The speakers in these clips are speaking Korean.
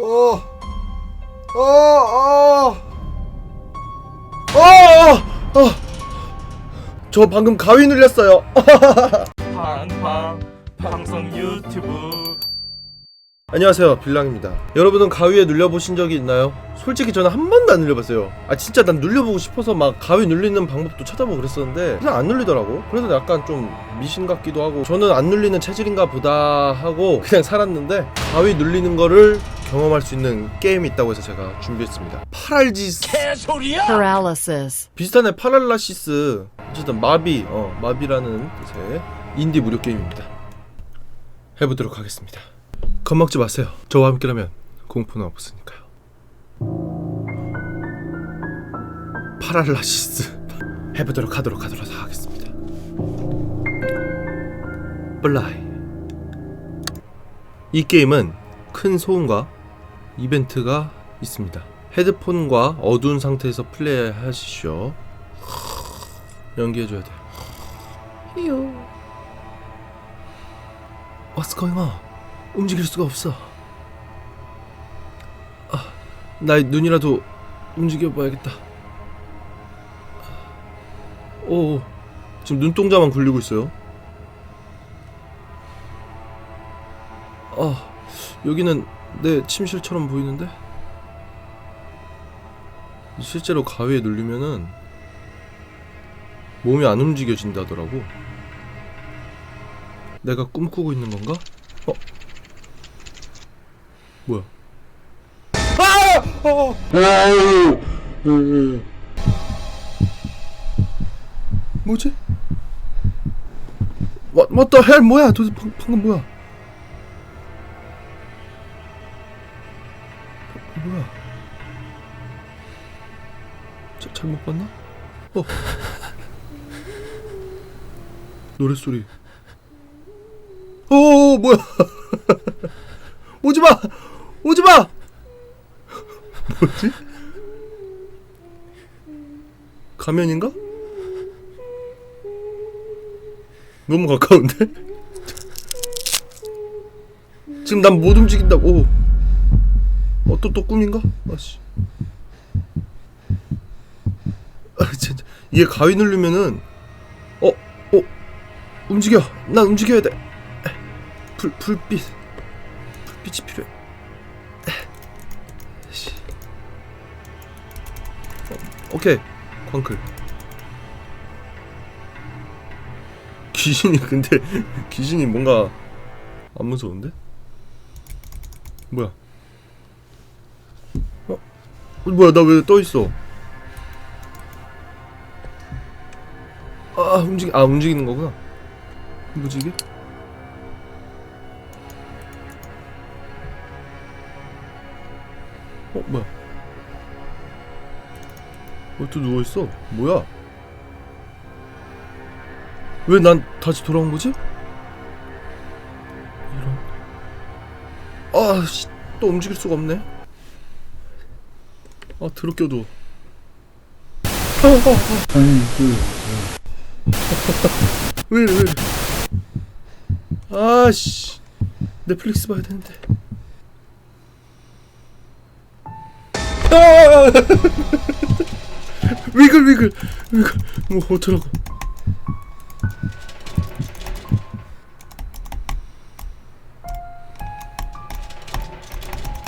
어, 어, 어, 어, 어. 저 방금 가위 눌렸어요. 팡팡 방송 유튜브 안녕하세요, 빌랑입니다. 여러분은 가위에 눌려보신 적이 있나요? 솔직히 저는 한 번도 안 눌려봤어요. 아 진짜 난 눌려보고 싶어서 막 가위 눌리는 방법도 찾아보고 그랬었는데 그냥 안 눌리더라고. 그래서 약간 좀 미신 같기도 하고 저는 안 눌리는 체질인가 보다 하고 그냥 살았는데 가위 눌리는 거를 경험할 수 있는 게임이 있다고 해서 제가 준비했습니다. 파랄지스. 개소리야? Paralysis, 비슷하네 파랄라시스. 어쨌든 마비 어 마비라는 뜻의 인디 무료 게임입니다. 해보도록 하겠습니다. 겁먹지 마세요. 저와 함께라면 공포는 없으니까요. 파랄라시스. 해보도록 하도록 하도록 하겠습니다. 플라이. 이 게임은 큰 소음과 이벤트가 있습니다 헤드폰과 어두운 상태에서 플레이하시죠. 연기해줘야 돼. 히요. What's going on? 움직일 수가 없어. 아, 나의 눈이라도 움직여봐야겠다. 오, 지금 눈동자만 굴리고 있어요. 아, 여기는 내 침실처럼 보이는데? 실제로 가위에 눌리면은 몸이 안 움직여진다더라고. 내가 꿈꾸고 있는 건가? 어? 뭐야? 아! 어! 뭐지? What, what the hell? 뭐야? 도대체 방, 방금? 뭐야? 잘못 봤나? 어. 노랫소리. 오, 뭐야? 오지 마! 오지 마! 뭐지? 가면인가? 너무 가까운데? 지금 난 못 움직인다고. 어, 또, 또 꿈인가? 아씨. 아, 이게 가위 누르면은 어, 어, 움직여. 난 움직여야 돼. 불, 불빛, 불빛이 필요해. 씨. 어, 오케이, 광클. 귀신이 근데 귀신이 뭔가 안 무서운데? 뭐야? 어, 어, 뭐야? 나 왜 떠 있어? 아 움직 아 움직이는 거구나. 이게? 어 뭐야? 왜또 누워 있어? 뭐야? 왜 난 다시 돌아온 거지? 이런. 아 씨 또 움직일 수가 없네. 아 드럽게 도왜 이래 왜 이래 아씨 넷플릭스 봐야 되는데. 아! 위글 위글 위글. 뭐 어쩌라고.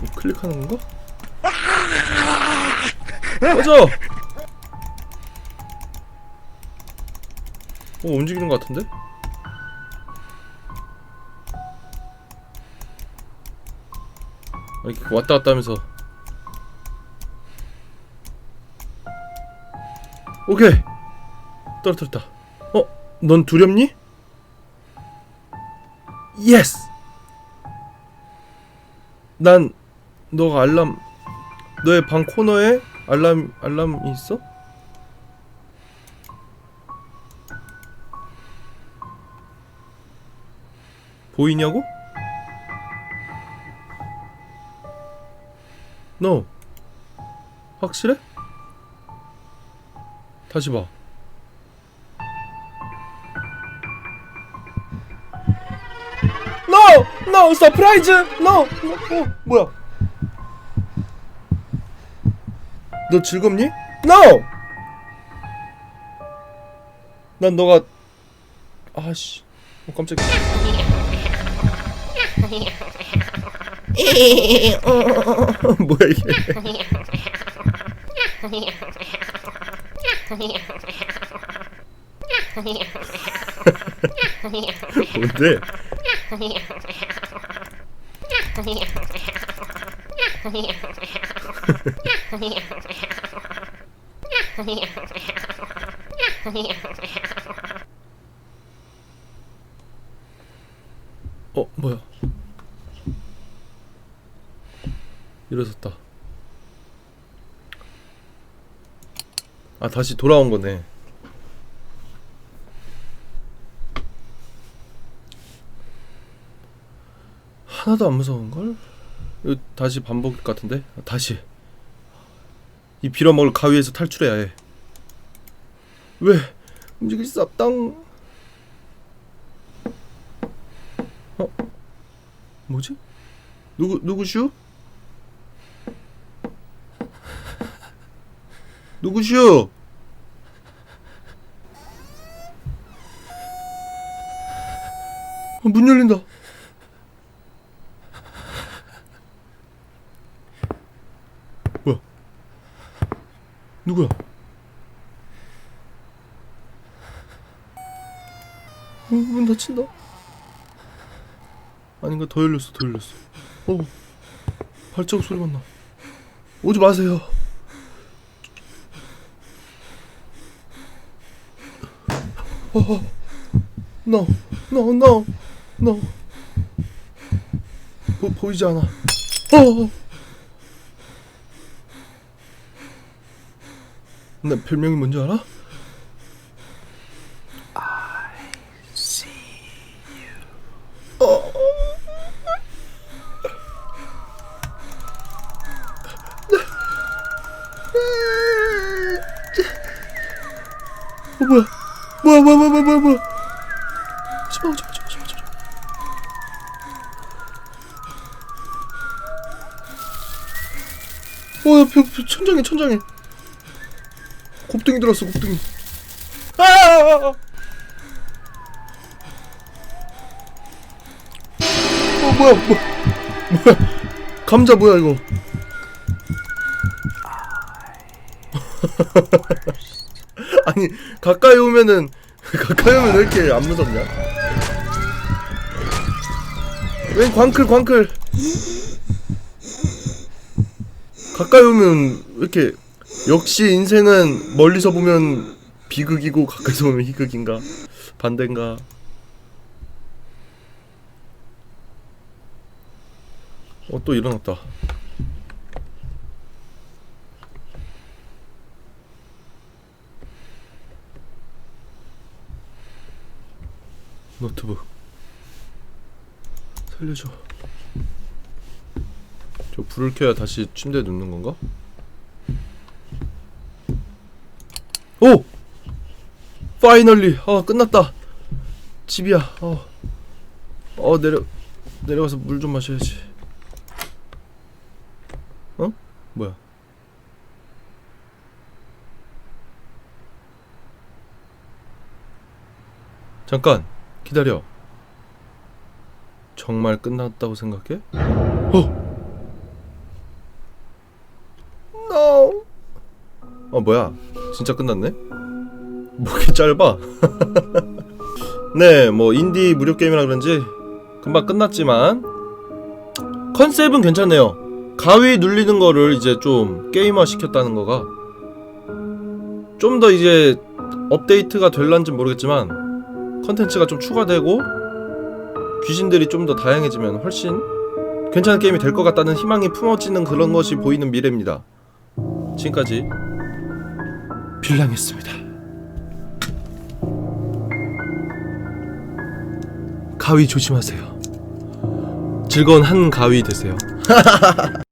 뭐 클릭하는 건가? 꺼져! 어 움직이는 것 같은데? 아, 이렇게 왔다 갔다 하면서 오케이 떨어뜨렸다 어? 넌 두렵니? 예스 난 너가 알람 너의 방 코너에 알람 알람이 있어? 보이냐고? 너 확실해? 다시 봐. No! No! 서프라이즈! No! no! 어, 뭐야? 너 즐겁니? No! 난 너가 아씨 어, 깜짝이야 뭐야 이게 뭔데? 어 뭐야 일어섰다 아 다시 돌아온 거네 하나도 안 무서운걸? 이거 다시 반복일 것 같은데? 아, 다시 이 빌어먹을 가위에서 탈출해야 해 왜? 움직일 수 없당 어? 뭐지? 누구 누구슈? 누구슈? 어, 문 열린다. 뭐야? 누구야? 어, 문 닫힌다. 아닌가 더 열렸어 더 열렸어 어 발자국 소리가 나 오지 마세요 어 no no no no. 보, 보이지 않아. 어. 나 별명이 뭔지 알아? 뭐야 뭐야 뭐야 뭐야 뭐야. 오지마 오지마 오지마 오지마 오지마 어야 벽, 벽 천장에 천장에. 곱등이 들었어 곱등이. 아! 어 뭐야 뭐 뭐야. 감자 뭐야 이거 아니 가까이 오면은 가까이 오면 왜 이렇게 안 무섭냐? 웬 광클 광클? 가까이 오면 왜 이렇게 역시 인생은 멀리서 보면 비극이고 가까이서 보면 희극인가? 반대인가? 어 또 일어났다 노트북. 살려줘. 저 불을 켜야 다시 침대에 눕는 건가? 오! 파이널리! 아 끝났다. 집이야. 어, 어 내려 내려가서 물 좀 마셔야지. 어? 뭐야? 잠깐 기다려 정말 끝났다고 생각해? 어! No! 어 뭐야 진짜 끝났네? 뭐 이렇게 짧아? 네, 뭐 인디 무료 게임이라 그런지 금방 끝났지만 컨셉은 괜찮네요. 가위 눌리는 거를 이제 좀 게임화 시켰다는 거가 좀 더 이제 업데이트가 될란지 모르겠지만 컨텐츠가 좀 추가되고 귀신들이 좀 더 다양해지면 훨씬 괜찮은 게임이 될 것 같다는 희망이 품어지는 그런 것이 보이는 미래입니다. 지금까지 빌랑했습니다. 가위 조심하세요. 즐거운 한 가위 되세요.